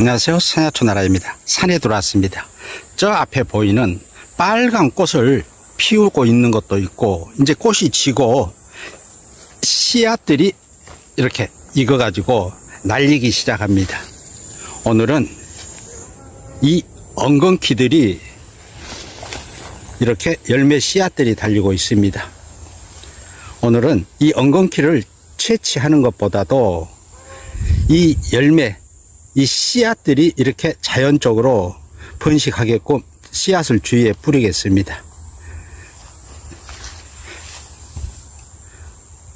안녕하세요. 산야초나라입니다. 산에 들어왔습니다. 저 앞에 보이는 빨간 꽃을 피우고 있는 것도 있고, 이제 꽃이 지고, 씨앗들이 이렇게 익어가지고 날리기 시작합니다. 오늘은 이 엉겅퀴들이 이렇게 열매 씨앗들이 달리고 있습니다. 오늘은 이 엉겅퀴를 채취하는 것보다도 이 열매, 이 씨앗들이 이렇게 자연적으로 번식하게끔 씨앗을 주위에 뿌리겠습니다.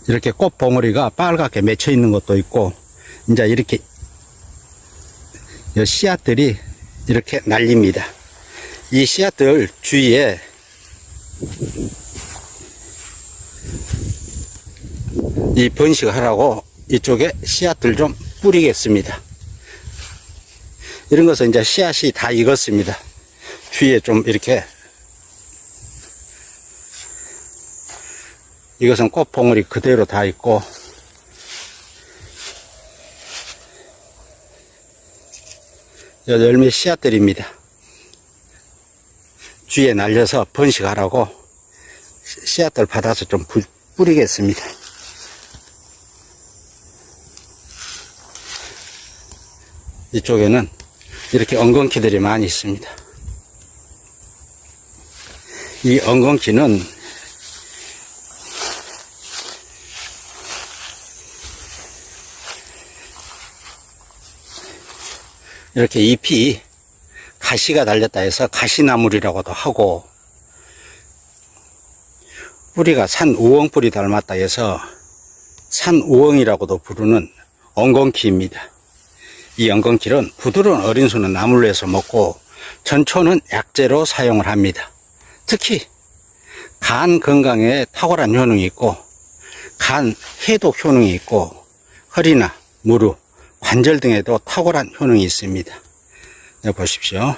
이렇게 꽃 봉오리가 빨갛게 맺혀 있는 것도 있고, 이제 이렇게 이 씨앗들이 이렇게 날립니다. 이 씨앗들 주위에 이 번식을 하라고 이쪽에 씨앗들 좀 뿌리겠습니다. 이런 것은 이제 씨앗이 다 익었습니다. 주위에 좀 이렇게 이것은 꽃봉오리 그대로 다 있고 열매 씨앗들입니다. 주위에 날려서 번식하라고 씨앗들 받아서 좀 부- 뿌리겠습니다. 이쪽에는 이렇게 엉겅퀴들이 많이 있습니다. 이 엉겅퀴는 이렇게 잎이 가시가 달렸다 해서 가시나물이라고도 하고 뿌리가 산 우엉 뿌리 닮았다 해서 산 우엉이라고도 부르는 엉겅퀴입니다. 이 엉겅퀴는 부드러운 어린 수는 나물로 해서 먹고 전초는 약재로 사용을 합니다. 특히 간 건강에 탁월한 효능이 있고 간 해독 효능이 있고 허리나 무릎, 관절 등에도 탁월한 효능이 있습니다. 여기 보십시오.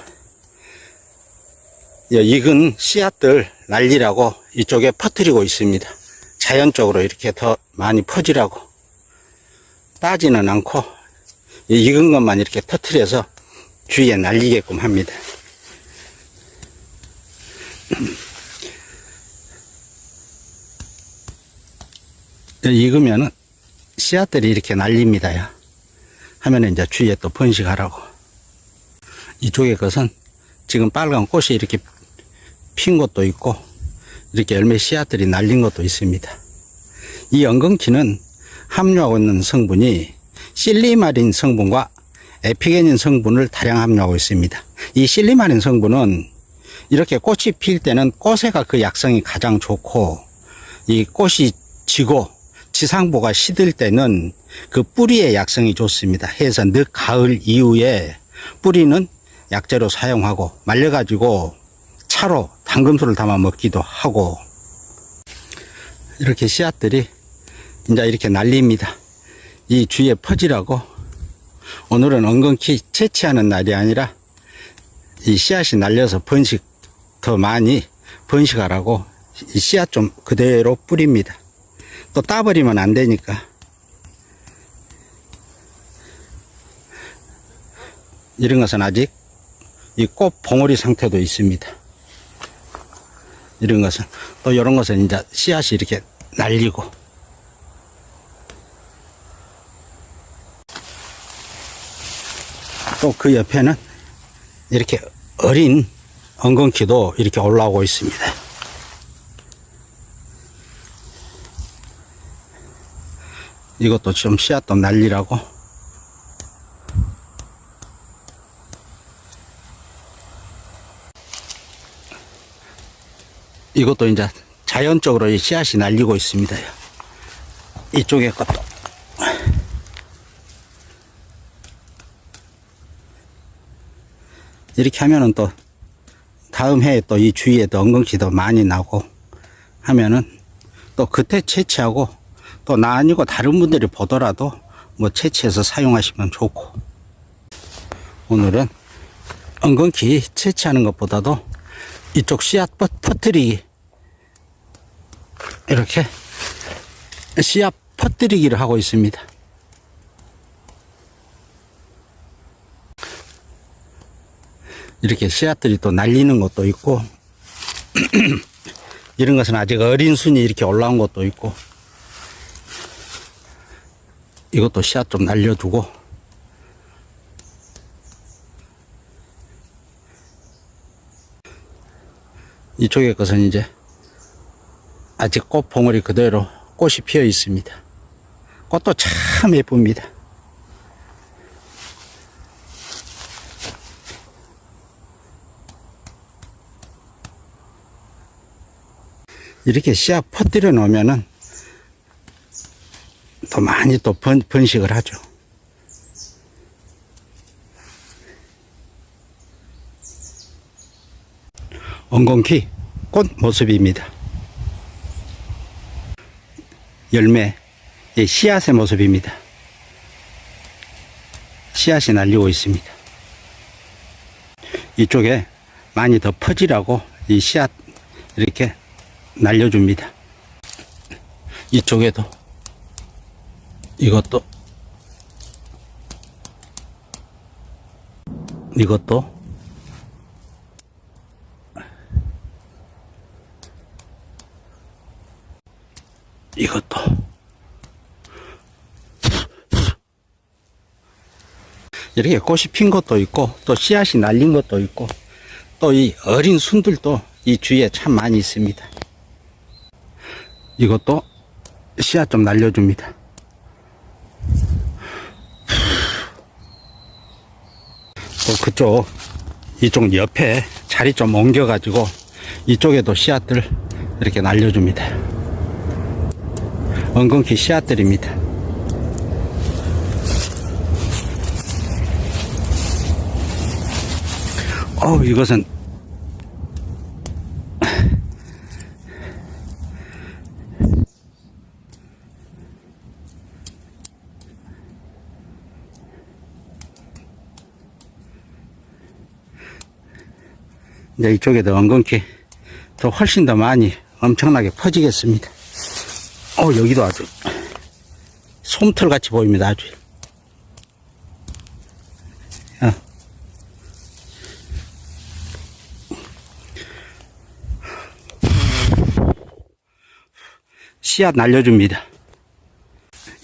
이 익은 씨앗들 날리라고 이쪽에 퍼뜨리고 있습니다. 자연적으로 이렇게 더 많이 퍼지라고 따지는 않고 이 익은 것만 이렇게 터트려서 주위에 날리게끔 합니다. 익으면은 씨앗들이 이렇게 날립니다요. 하면 이제 주위에 또 번식하라고. 이쪽에 것은 지금 빨간 꽃이 이렇게 핀 것도 있고 이렇게 열매 씨앗들이 날린 것도 있습니다. 이 엉겅퀴는 함유하고 있는 성분이 실리마린 성분과 에피게닌 성분을 다량 함유하고 있습니다. 이 실리마린 성분은 이렇게 꽃이 필 때는 꽃에가 그 약성이 가장 좋고 이 꽃이 지고 지상보가 시들 때는 그 뿌리의 약성이 좋습니다. 해서 늦 가을 이후에 뿌리는 약재로 사용하고 말려가지고 차로 당금수를 담아 먹기도 하고 이렇게 씨앗들이 이제 이렇게 날립니다. 이 주위에 퍼지라고 오늘은 엉겅퀴 채취하는 날이 아니라 이 씨앗이 날려서 번식 더 많이 번식하라고 이 씨앗 좀 그대로 뿌립니다. 또 따버리면 안 되니까 이런 것은 아직 이 꽃 봉오리 상태도 있습니다. 이런 것은 또 이런 것은 이제 씨앗이 이렇게 날리고 또 그 옆에는 이렇게 어린 엉겅퀴도 이렇게 올라오고 있습니다. 이것도 좀 씨앗도 날리라고 이것도 이제 자연적으로 이 씨앗이 날리고 있습니다. 이쪽에 것도 이렇게 하면은 또 다음 해에 또 이 주위에도 엉겅퀴도 많이 나고 하면은 또 그때 채취하고 또 나 아니고 다른 분들이 보더라도 뭐 채취해서 사용하시면 좋고 오늘은 엉겅퀴 채취하는 것보다도 이쪽 씨앗 퍼- 퍼뜨리기 이렇게 씨앗 퍼뜨리기를 하고 있습니다. 이렇게 씨앗들이 또 날리는 것도 있고 이런 것은 아직 어린 순이 이렇게 올라온 것도 있고 이것도 씨앗 좀 날려두고 이쪽에 것은 이제 아직 꽃 봉우리 그대로 꽃이 피어 있습니다. 꽃도 참 예쁩니다. 이렇게 씨앗 퍼뜨려 놓으면은 더 많이 또 번, 번식을 하죠. 엉겅퀴 꽃 모습입니다. 열매, 예, 씨앗의 모습입니다. 씨앗이 날리고 있습니다. 이쪽에 많이 더 퍼지라고 이 씨앗 이렇게 날려줍니다. 이쪽에도 이것도 이것도 이것도 이렇게 꽃이 핀 것도 있고 또 씨앗이 날린 것도 있고 또 이 어린 순들도 이 주위에 참 많이 있습니다. 이것도 씨앗 좀 날려줍니다. 또 그쪽 이쪽 옆에 자리 좀 옮겨가지고 이쪽에도 씨앗들 이렇게 날려줍니다. 엉겅퀴 씨앗들입니다. 어우, 이것은 이제 이쪽에도 엉겅퀴 더 훨씬 더 많이 엄청나게 퍼지겠습니다. 어, 여기도 아주 솜털 같이 보입니다. 아주. 어. 씨앗 날려줍니다.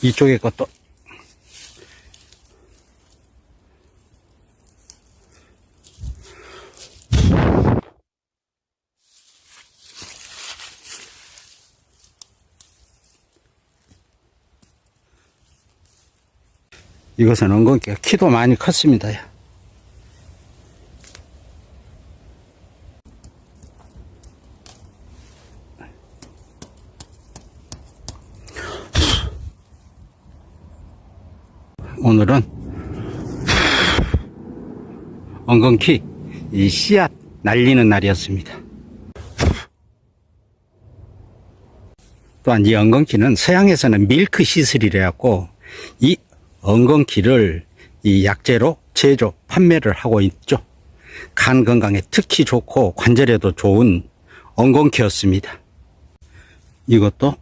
이쪽에 것도 이것은 엉겅퀴가 키도 많이 컸습니다. 야. 오늘은 엉겅퀴 이 씨앗 날리는 날이었습니다. 또한 이 엉겅퀴는 서양에서는 밀크 시슬이라 갖고 이 엉겅퀴를 이 약재로 제조 판매를 하고 있죠. 간 건강에 특히 좋고 관절에도 좋은 엉겅퀴였습니다. 이것도